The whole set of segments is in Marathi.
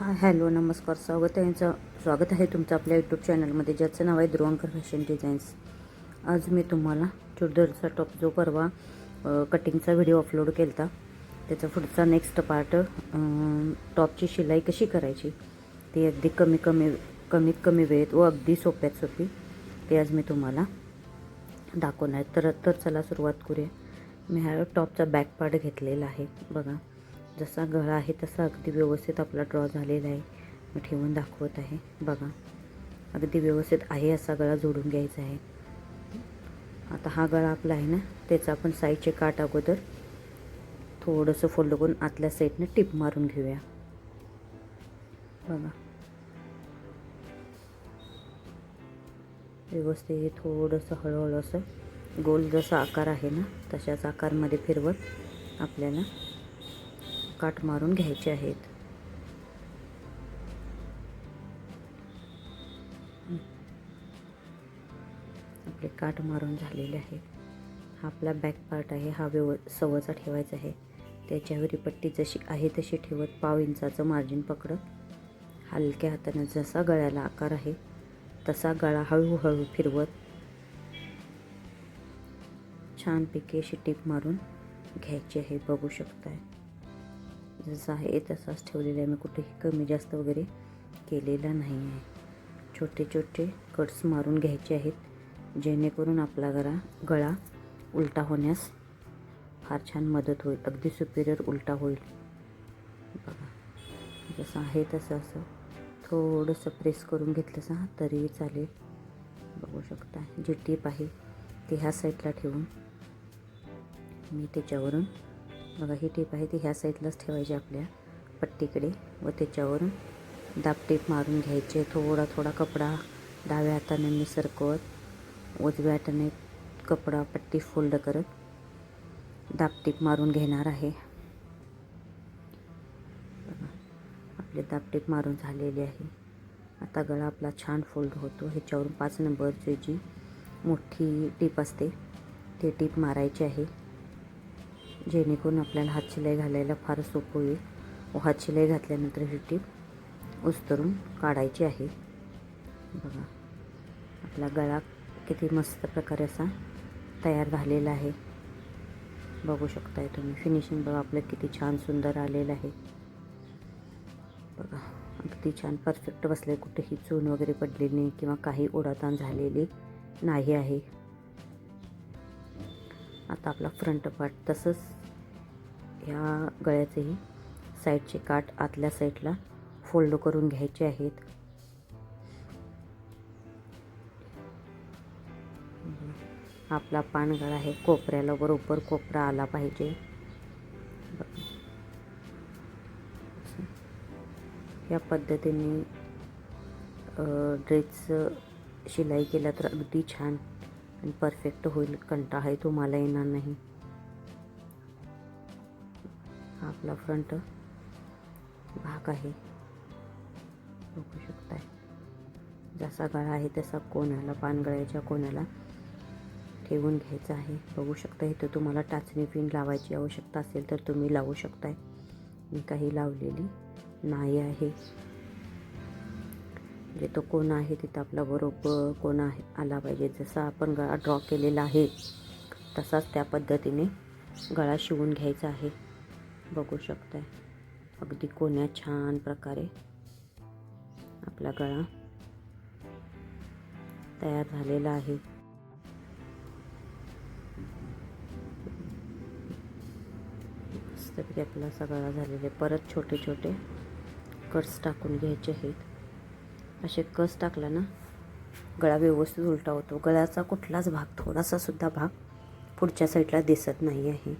हाय हॅलो नमस्कार स्वागत आहे यांचं. स्वागत आहे तुमचं आपल्या यूट्यूब चॅनलमध्ये ज्याचं नाव आहे ध्रुवंकर फॅशन डिझाईन्स. आज मी तुम्हाला चुडदरचा टॉप जो परवा कटिंगचा व्हिडिओ अपलोड केला होता त्याचा पुढचा नेक्स्ट पार्ट टॉपची शिलाई कशी करायची ती अगदी कमी कमी कमीत कमी वेळेत व अगदी सोप्यात सोपी ते आज मी तुम्हाला दाखवणार तर तर चला सुरुवात करूया. मी हा टॉपचा बॅक पार्ट घेतलेला आहे. बघा. जसा गळा आहे तसा अगदी व्यवस्थित आपला ड्रॉ झालेला आहे. मी ठेवून दाखवत आहे. बघा. अगदी व्यवस्थित आहे असा गळा जोडून घ्यायचा आहे. आता हा गळा आपला आहे ना त्याचा आपण साईडचे काट अगोदर थोडंसं फोल्ड करून आतल्या साईडने टिप मारून घेऊया. बघा. व्यवस्थित थोडंसं हळूहळू असं गोल जसा आकार आहे ना तशाच आकारमध्ये फिरवत आपल्याला काट मारून घ्यायचे आहेत. आपले काट मारून झालेले आहेत. हा आपला बॅक पार्ट आहे. हा व्यव सवचा ठेवायचा आहे. त्याच्यावरी पट्टी जशी आहे तशी ठेवत पाव इंचाचं मार्जिन पकडत. हलक्या हाताने जसा गळ्याला आकार आहे तसा गळा हळूहळू फिरवत. छानपैकी अशी टीप मारून घ्यायची आहे. बघू शकताय. जसं आहे तसाच ठेवलेला आहे. मी कुठेही कमी जास्त वगैरे केलेला नाही आहे. छोटे छोटे कट्स मारून घ्यायचे आहेत जेणेकरून आपला गळा गळा उलटा होण्यास फार छान मदत होईल. अगदी सुपिरियर उलटा होईल. बघा जसं आहे तसं असं थोडंसं प्रेस करून घेतलं सा तरी चालेल. बघू शकता जी टीप आहे ती ह्या साईडला ठेवून मी त्याच्यावरून बघा ही टीप आहे ती ह्या साईडलाच ठेवायची आपल्या पट्टीकडे व त्याच्यावरून दाब टीप मारून घ्यायचे. थोडा थोडा कपडा डाव्या हाताने मी सरकवत उजव्या हाताने कपडा पट्टी फोल्ड करत दाब टीप मारून घेणार आहे. आपले दाब मारून झालेली आहे. आता गळा आपला छान फोल्ड होतो. ह्याच्यावरून पाच नंबरची जी मोठी टीप असते ती टीप मारायची आहे. जेणेकरून आपल्याला हात शिलाई घालायला फार सोपं होईल. व हात शिलाई घातल्यानंतर ही टीप उस्तरून काढायची आहे. बघा आपला गळा किती मस्त प्रकारे असा तयार झालेला आहे. बघू शकताय तुम्ही फिनिशिंग बघा आपलं किती छान सुंदर आलेलं आहे. बघा अगदी छान परफेक्ट बसले कुठेही चून वगैरे पडलेली नाही किंवा काही ओढाताण झालेली नाही आहे. आता आपला फ्रंट पार्ट तसंच ह्या गळ्याचेही साईडचे काठ आतल्या साईडला फोल्ड करून घ्यायचे आहेत. आपला पानगळा आहे कोपऱ्याला बरोबर कोपरा आला पाहिजे. या पद्धतीने ड्रेसचं शिलाई केला तर अगदी छान आणि परफेक्ट होईल कंटाळाही तुम्हाला येणार नाही. आपला फ्रंट भाग आहे. बघू शकताय. जसा गळा आहे तसा कोणाला पानगळ्याच्या कोणाला ठेवून घ्यायचा आहे. बघू शकता इथं तुम्हाला टाचणी पिन लावायची आवश्यकता असेल तर तुम्ही लावू शकताय. मी काही लावलेली नाही आहे. म्हणजे तो कोण आहे तिथं आपला बरोबर कोण आहे आला पाहिजे. जसा आपण गळा ड्रॉ केलेला आहे तसाच त्या पद्धतीने गळा शिवून घ्यायचा आहे. बघू शकताय. अगदी कोण्या छान प्रकारे आपला गळा तयार झालेला आहे. मस्तपैकी आपला असा गळा झालेला आहे. परत छोटे छोटे कट्स टाकून घ्यायचे आहेत. असे कस टाकला ना गळा व्यवस्थित उलटा होतो. गळ्याचा कुठलाच भाग थोडासा सुद्धा भाग पुढच्या साईडला दिसत नाही आहे.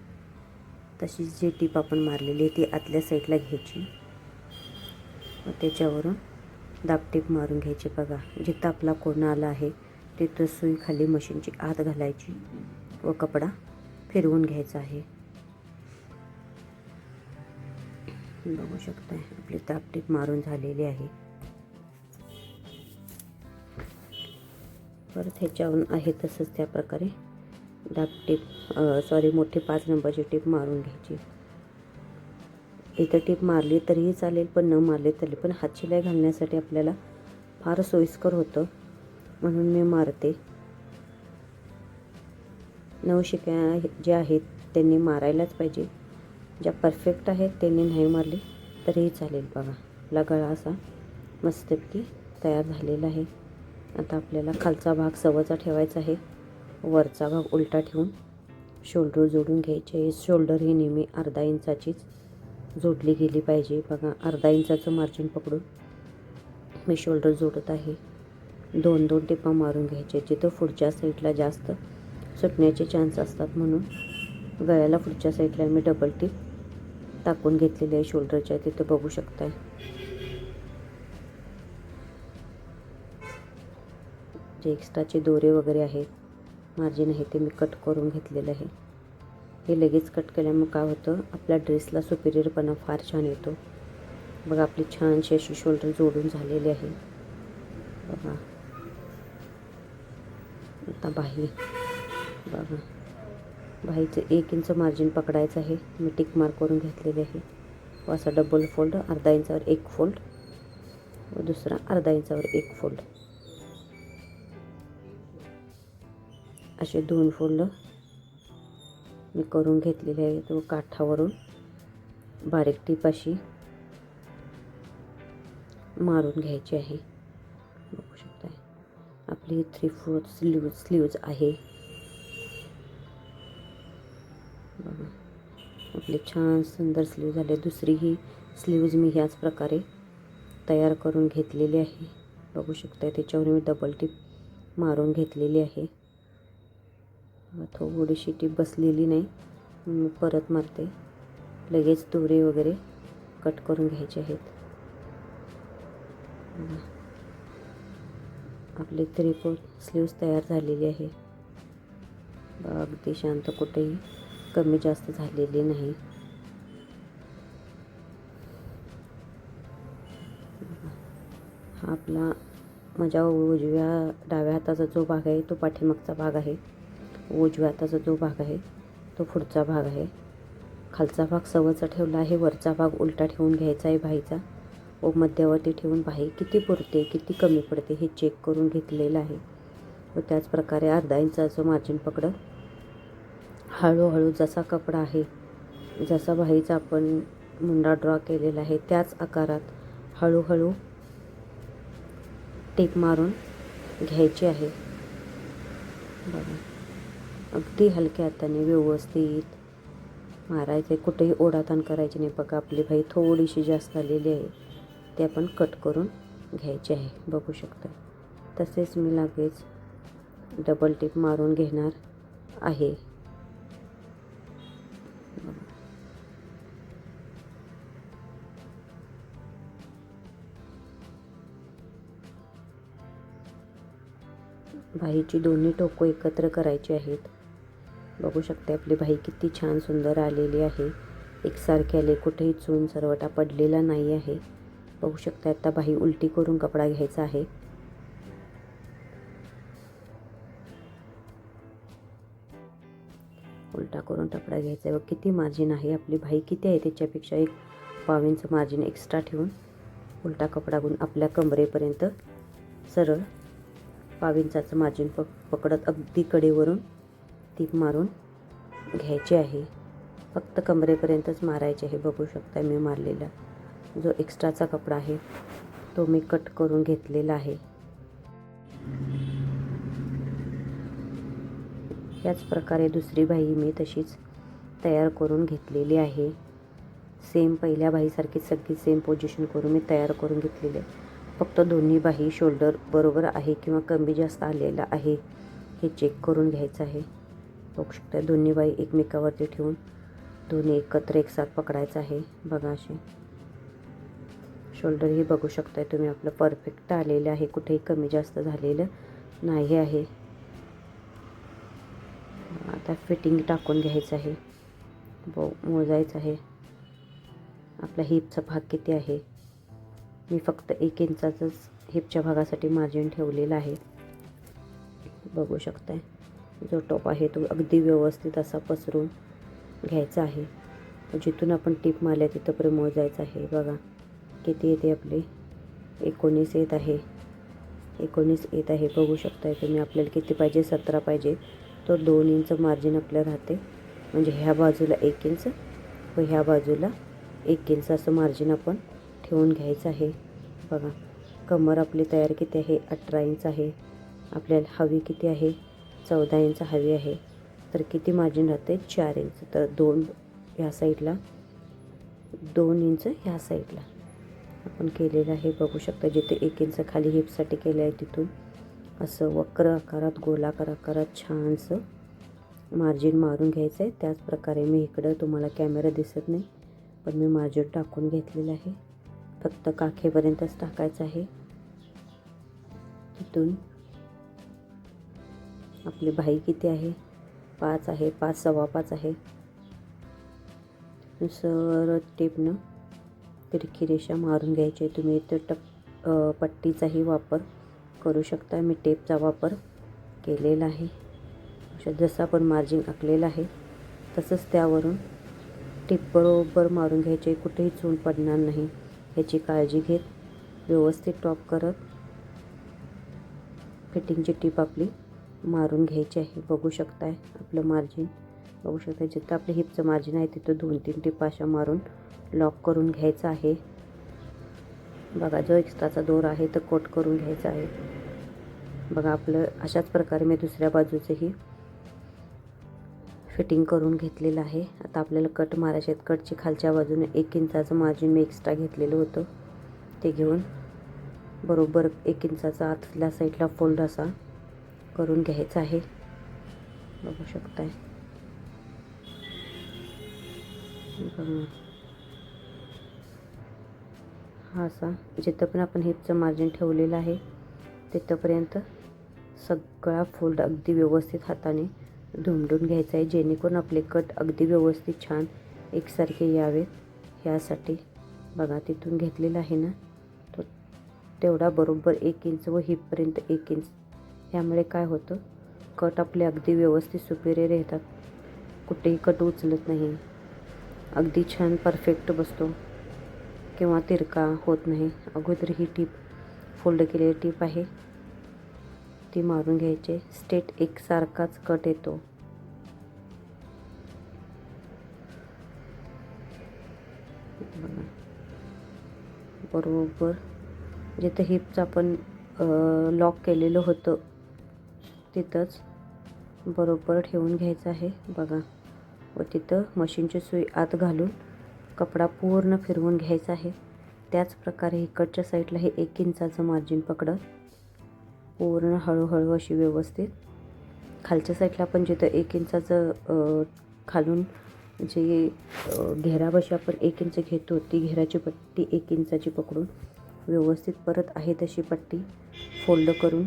तशी जी टीप आपण मारलेली आहे ती आतल्या साईडला घ्यायची. व त्याच्यावरून दाबटीप मारून घ्यायची बघा. जिथं आपला कोणा आला आहे तिथं सुई खाली मशीनची आत घालायची व कपडा फिरवून घ्यायचा आहे. बघू शकताय आपली दाबटीप मारून झालेली आहे. परत ह्याच्यावरून आहे तसंच त्या प्रकारे. दाब टीप सॉरी मोठी पाच नंबरची टीप मारून घ्यायची. इथं टीप मारली तरीही चालेल पण न मारली तरी पण हात शिलाई घालण्यासाठी आपल्याला फार सोयीस्कर होतं. म्हणून मी मारते. नवशिक्या ज्या आहेत त्यांनी मारायलाच पाहिजे. ज्या परफेक्ट आहेत त्यांनी नाही मारली तरीही चालेल बघा. आपला गळा असा मस्तपैकी तयार झालेला आहे. आता आपल्याला खालचा भाग सवचा ठेवायचा आहे. वरचा भाग उलटा ठेवून शोल्डर जोडून घ्यायचे शोल्डर ही नेहमी अर्धा इंचाचीच जोडली गेली पाहिजे. बघा अर्धा इंचाचं मार्जिन पकडून मी शोल्डर जोडत आहे. दोन दोन टिपा मारून घ्यायचे जिथं पुढच्या साईडला जास्त सुटण्याचे चान्स असतात म्हणून गळ्याला पुढच्या साईडला मी डबल टिप टाकून घेतलेली आहे शोल्डरच्या तिथं बघू शकताय. जे एक्स्ट्राचे दोरे वगैरे आहेत मार्जिन आहे ते मी कट करून घेतलेलं आहे. हे लगेच कट केल्यामुळे काय होतं आपल्या ड्रेसला सुपिरियरपणा फार छान येतो. बघा आपली छानशी अशी शोल्डर जोडून झालेली आहे. बघा. आता बाही. बघा. बाहीचं एक इंच मार्जिन पकडायचं आहे. मी टिक मार्क करून घेतलेले आहे. व असा डबल फोल्ड अर्धा इंचावर एक फोल्ड व दुसरा अर्धा इंचावर एक फोल्ड असे दोन फुलं मी करून घेतलेले आहेत व काठावरून. बारीक टीप अशी मारून घ्यायची आहे. बघू शकताय. आपली थ्री फोर्थ स्लीव स्लीव्ज आहे. बघा. आपले छान सुंदर स्लीव झाले. दुसरी ही स्लीव्ज मी ह्याच प्रकारे तयार करून घेतलेली आहे. बघू शकताय त्याच्यावर मी डबल टिप मारून घेतलेली आहे. थोडीशी टीप बसलेली नाही. मी परत मारते. लगेच दोरे वगैरे कट करून घ्यायचे आहेत. आपले थ्री फोर्थ स्लीव्स तयार झालेली आहे. अगदी शांत कुठेही कमी जास्त झालेली नाही. हा आपला माझ्या उजव्या डाव्या हाताचा जो भाग आहे तो पाठीमागचा भाग आहे. उजव्या हाताचा जो भाग आहे तो पुढचा भाग आहे. खालचा भाग सवचा ठेवला आहे वरचा भाग उलटा ठेवून घ्यायचा आहे भाईचा. व मध्यावरती ठेवून भाई किती पुरते किती कमी पडते हे चेक करून घेतलेलं आहे. व त्याचप्रकारे अर्धा इंचाचं मार्जिन पकडत हळूहळू जसा कपडा आहे जसा भाईचा आपण मुंडा ड्रॉ केलेला आहे त्याच आकारात हळूहळू टेप मारून घ्यायची आहे. बघा. अगदी हलक्या हाताने व्यवस्थित. मारायचे कुठेही ओढाताण करायची नाही. बघा आपली भाई थोडीशी जास्त आलेली आहे. ते आपण कट करून घ्यायचे आहे. बघू शकता. तसेच मी लगेच डबल टिप मारून घेणार आहे. भाईची दोन्ही टोकं एकत्र करायची आहेत. बघू शकते. आपली भाई किती छान सुंदर आलेली आहे. एकसारखे आले कुठेही चून सरवटा पडलेला नाही आहे. बघू शकते आता बाई उलटी करून कपडा घ्यायचा आहे. उलटा करून कपडा घ्यायचा आहे. व किती मार्जिन आहे. आपली भाई किती आहे त्याच्यापेक्षा एक पावींचं मार्जिन एक्स्ट्रा ठेवून उलटा कपडा घेऊन आपल्या कमरेपर्यंत सरळ पाविंचाचं मार्जिन पक पकडत अगदी कडेवरून टीप मारून घ्यायची आहे. फक्त कमरेपर्यंतच मारायचे आहे. बघू शकता मी मारलेला जो एक्स्ट्राचा कपडा आहे तो मी कट करून घेतलेला आहे. याच प्रकारे दुसरी बाई मी तशीच तयार करून घेतलेली आहे. सेम पहिल्या बाईसारखी सगळी सेम पोझिशन करून मी तयार करून घेतलेली आहे. फक्त दोन्ही बाही शोल्डर बरोबर आहे किंवा कमी जास्त आलेला आहे हे चेक करून घ्यायचं आहे. बघू शकता दोन्ही बाई एकमेकावरती ठेवून दोन्ही एकत्र एकसाथ पकडायचं आहे. बघा असे शोल्डरही बघू शकताय तुम्ही आपलं परफेक्ट आलेलं आहे. कुठेही कमी जास्त झालेलं नाही आहे. आता फिटिंग टाकून घ्यायचं आहे. बो मोजायचं आहे. आपला हिपचा भाग किती आहे? मी फक्त एक इंचाचंच हिपच्या भागासाठी मार्जिन ठेवलेलं आहे. बघू शकताय. जो टॉप आहे तो अगदी व्यवस्थित असा पसरून घ्यायचा आहे. जिथून आपण टिप मारल्या तिथंपर्यंत मोजायचं आहे. बघा किती येते आपले? एकोणीस येत आहे. एकोणीस येत आहे. बघू शकताय तुम्ही आपल्याला किती पाहिजे? सतरा पाहिजे. तर दोन इंच मार्जिन आपल्या राहते. म्हणजे ह्या बाजूला एक इंच व ह्या बाजूला एक इंच असं मार्जिन आपण ठेवून घ्यायचं आहे. बघा कमर आपली तयार किती आहे? अठरा इंच आहे. आपल्याला हवी किती आहे? चौदा इंच हवी आहे. तर किती मार्जिन राहते? चार इंच. तर दोन ह्या साईडला दोन इंच ह्या साईडला आपण केलेलं आहे बघू शकता जिथे एक इंच खाली हिपसाठी केलं आहे तिथून. असं वक्र आकारात गोलाकार आकारात छानसं मार्जिन मारून घ्यायचं आहे त्याच प्रकारे मी इकडं तुम्हाला कॅमेरा दिसत नाही पण मी मार्जिन टाकून घेतलेलं आहे. फक्त काखेपर्यंतच टाकायचं आहे. तिथून आपली भाई किती आहे? पाच आहे पाच सव्वा पाच आहे. सरळ टेपनं तिरकी रेषा मारून घ्यायची आहे तुम्ही. इथं टप पट्टीचाही वापर करू शकता मी टेपचा वापर केलेला आहे. जसं आपण मार्जिन आखलेलं आहे तसंच त्यावरून टिप बरोबर मारून घ्यायचे कुठेही चून पडणार नाही. ह्याची काळजी घेत व्यवस्थित टॉप करत फिटिंगची टीप आपली मारून घ्यायचे आहे. बघू शकताय आपलं मार्जिन बघू शकता जिथं आपलं हिपचं मार्जिन आहे तिथं दोन तीन टिपा अशा मारून लॉक करून घ्यायचं आहे. बघा जो एक्स्ट्राचा दोर आहे तो कोट करून घ्यायचा आहे. बघा आपलं अशाच प्रकारे मी दुसऱ्या बाजूचंही फिटिंग करून घेतलेलं आहे. आता आपल्याला कट मारायचे आहेत. कटची खालच्या बाजूने एक इंचाचं मार्जिन मी एक्स्ट्रा घेतलेलं होतं. ते घेऊन बरोबर एक इंचाचा आतल्या साईडला फोल्ड असा. करून घ्यायचं आहे. बघू शकताय. बघा हा असा जिथं पण आपण हिपचं मार्जिन ठेवलेलं आहे तिथंपर्यंत सगळा फोल्ड अगदी व्यवस्थित हाताने धुमडून घ्यायचा आहे जेणेकरून आपले कट अगदी व्यवस्थित छान एकसारखे यावेत. ह्यासाठी बघा तिथून घेतलेला आहे ना तो तेवढा बरोबर एक इंच व हिपपर्यंत एक इंच ह्यामुळे काय होतं? कट आपले अगदी व्यवस्थित सुपेरे येतात कुठेही कट उचलत नाही. अगदी छान परफेक्ट बसतो. किंवा तिरका होत नाही. अगोदर ही टीप फोल्ड केलेली टीप आहे. ती मारून घ्यायचे. स्टेट एकसारखाच कट येतो. बरोबर. जिथं हिपचं आपण लॉक केलेलं होतं तिथंच बरोबर ठेवून घ्यायचं आहे बघा. व तिथं मशीनची सुई आत घालून कपडा पूर्ण फिरवून घ्यायचा आहे. त्याचप्रकारे इकडच्या साईडला हे एक इंचाचं मार्जिन पकडत पूर्ण हळूहळू अशी व्यवस्थित. खालच्या साईडला आपण जिथं एक इंचाचं खालून जे घेराबशी आपण एक इंच घेतो ती घेराची पट्टी एक इंचाची पकडून व्यवस्थित परत आहे तशी पट्टी फोल्ड करून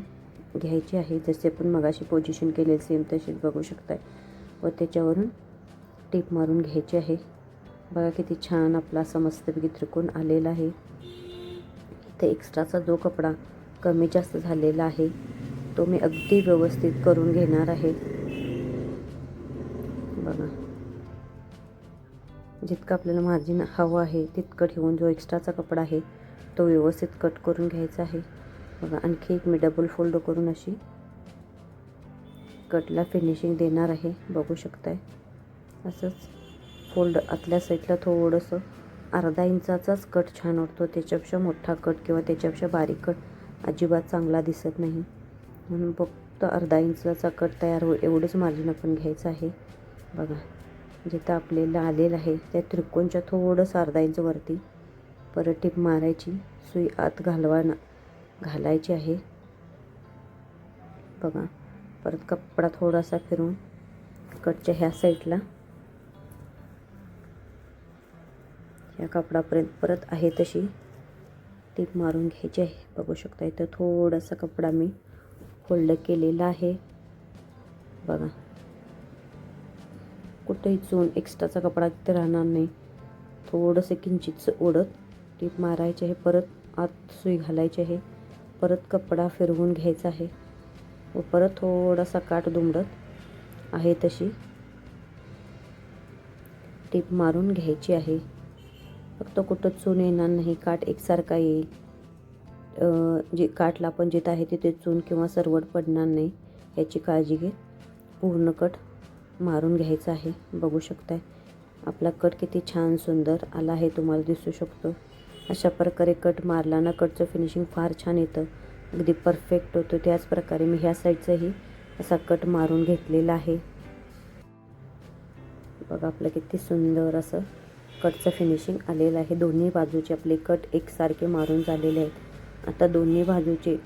घ्यायची आहे. जसे आपण मगाशी पोझिशन केले सेम तशीच बघू शकताय. व त्याच्यावरून टीप मारून घ्यायची आहे. बघा किती छान आपला असा मस्तपैकी त्रिकोण आलेला आहे. इथे एक्स्ट्राचा जो कपडा कमी जास्त झालेला आहे तो मी अगदी व्यवस्थित करून घेणार आहे. बघा. जितकं आपल्याला मार्जिन हवं आहे तितकं ठेवून जो एक्स्ट्राचा कपडा आहे तो व्यवस्थित कट करून घ्यायचा आहे. बघा आणखी एक मी डबल फोल्ड करून अशी कटला फिनिशिंग देणार आहे बघू शकताय. असंच फोल्ड आतल्या साईडला थोडंसं अर्धा इंचाचाच कट छान वाटतो त्याच्यापेक्षा मोठा कट किंवा त्याच्यापेक्षा बारीक कट अजिबात चांगला दिसत नाही. म्हणून फक्त अर्धा इंचाचा कट तयार हो एवढंच मार्जिन आपण घ्यायचं आहे. बघा जिथं आपल्याला आलेलं आहे त्या त्रिकोणच्या थोडंसं अर्धा इंचवरती परत टीप मारायची सुई आत घालवा ना घालायची आहे. बघा परत कपडा थोडासा फिरून कटच्या ह्या साईडला. ह्या कपडापर्यंत परत आहे तशी टीप मारून घ्यायची आहे. बघू शकता इथं थोडासा कपडा मी फोल्ड केलेला आहे. बघा. कुठेही चून एक्स्ट्राचा कपडा तिथे राहणार नाही. थोडंसं किंचितचं ओढत टीप मारायचे आहे. परत आत सुई घालायची आहे. परत कपडा फिरवून घ्यायचा आहे. व परत थोडासा काठ दुमडत आहे तशी टीप मारून घ्यायची आहे. फक्त कुठं चून येणार नाही. काठ एकसारखा येईल. जे काठला आपण जिथं आहे तिथे चून किंवा सरवड पडणार नाही याची काळजी घेत पूर्ण कट मारून घ्यायचा आहे. बघू शकताय. आपला कट किती छान सुंदर आला आहे तुम्हाला दिसू शकतो. अशा प्रकारे कट मारला ना कटचं फिनिशिंग फार छान येतं. अगदी परफेक्ट होतं. त्याच प्रकारे मी ह्या साईडचाही असा कट मारून घेतलेला आहे. बघा आपलं किती सुंदर असं कटचं फिनिशिंग आलेलं आहे. दोन्ही बाजूचे आपले कट एकसारखे मारून झालेले आहेत. आता दोन्ही बाजूचे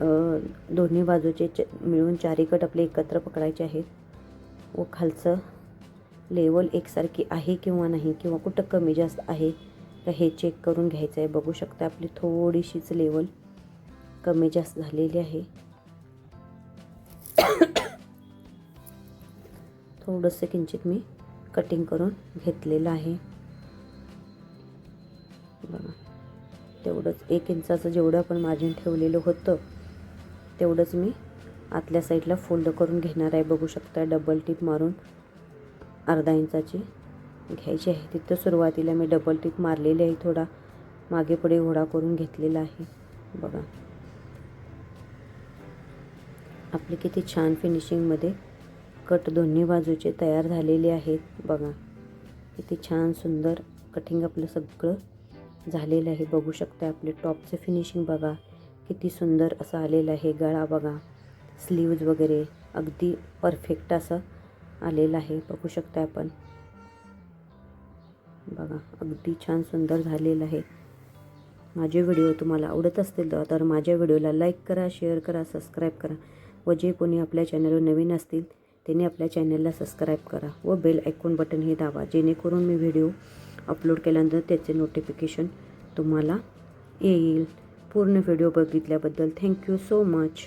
दोन्ही बाजूचे च मिळून चारी कट आपले एकत्र पकडायचे आहेत. व खालचं लेवल एकसारखी आहे किंवा नाही किंवा कुठं कमी जास्त आहे तर हे चेक करून घ्यायचं आहे. बघू शकता आपली थोडीशीच लेवल कमी जास्त झालेली आहे. थोडंसं किंचित मी कटिंग करून घेतलेलं आहे. बघा तेवढंच एक इंचाचं जेवढं आपण मार्जिन ठेवलेलं होतं तेवढंच मी आतल्या साईडला फोल्ड करून घेणार आहे. बघू शकता डबल टिप मारून अर्धा इंचाची. घ्यायची आहे. तिथं सुरुवातीला मी डबल टिप मारलेली आहे. थोडा मागे पुढे घोडा करून घेतलेला आहे. बघा. आपले किती छान फिनिशिंगमध्ये कट दोन्ही बाजूचे तयार झालेले आहेत. बघा. किती छान सुंदर कटिंग आपलं सगळं झालेलं आहे. बघू शकता आपले टॉपचं फिनिशिंग बघा. किती सुंदर असं आलेलं आहे. गळा बघा. स्लीव्ज वगैरे. अगदी परफेक्ट असं आलेलं आहे. बघू शकता आपण. बघा अगदी छान सुंदर झालेलं आहे. माझे व्हिडिओ तुम्हाला आवडत असतील तर- तर माझ्या व्हिडिओला लाईक करा शेअर करा सबस्क्राईब करा. व जे कोणी आपल्या चॅनलवर नवीन असतील त्यांनी आपल्या चॅनलला सबस्क्राईब करा व बेल ऐकून बटन हे दाबा. जेणेकरून मी व्हिडिओ अपलोड केल्यानंतर त्याचे नोटिफिकेशन तुम्हाला येईल. पूर्ण व्हिडिओ बघितल्याबद्दल थँक्यू सो मच